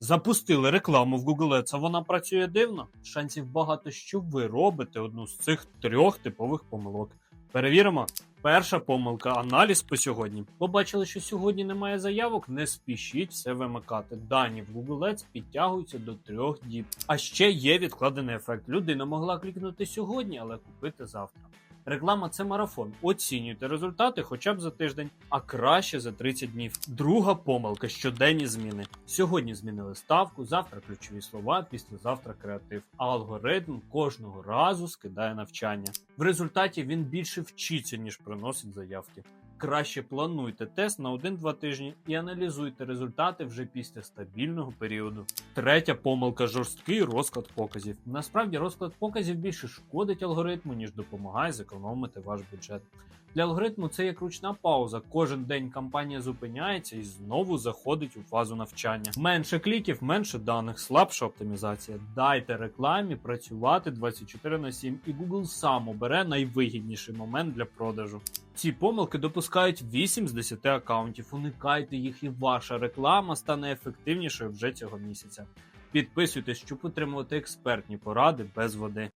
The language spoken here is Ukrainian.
Запустили рекламу в Google Ads, а вона працює дивно. Шансів багато, що ви робите одну з цих трьох типових помилок. Перевіримо. Перша помилка аналіз по сьогодні. Побачили, що сьогодні немає заявок. Не спішіть все вимикати. Дані в Google Ads підтягуються до трьох діб. А ще є відкладений ефект. Людина могла клікнути сьогодні, але купити завтра. Реклама це марафон. Оцінюйте результати хоча б за тиждень, а краще за 30 днів. Друга помилка щоденні зміни. Сьогодні змінили ставку, завтра ключові слова, післязавтра креатив. А алгоритм кожного разу скидає навчання. В результаті він більше вчиться, ніж приносить заявки. Краще плануйте тест на 1-2 тижні і аналізуйте результати вже після стабільного періоду. Третя помилка жорсткий розклад показів. Насправді розклад показів більше шкодить алгоритму, ніж допомагає зекономити ваш бюджет. Для алгоритму це як ручна пауза. Кожен день кампанія зупиняється і знову заходить у фазу навчання. Менше кліків, менше даних, слабша оптимізація. Дайте рекламі працювати 24 на 7, і Google сам обере найвигідніший момент для продажу. Ці помилки допускають 8 з 10 акаунтів. Уникайте їх, і ваша реклама стане ефективнішою вже цього місяця. Підписуйтесь, щоб отримувати експертні поради без води.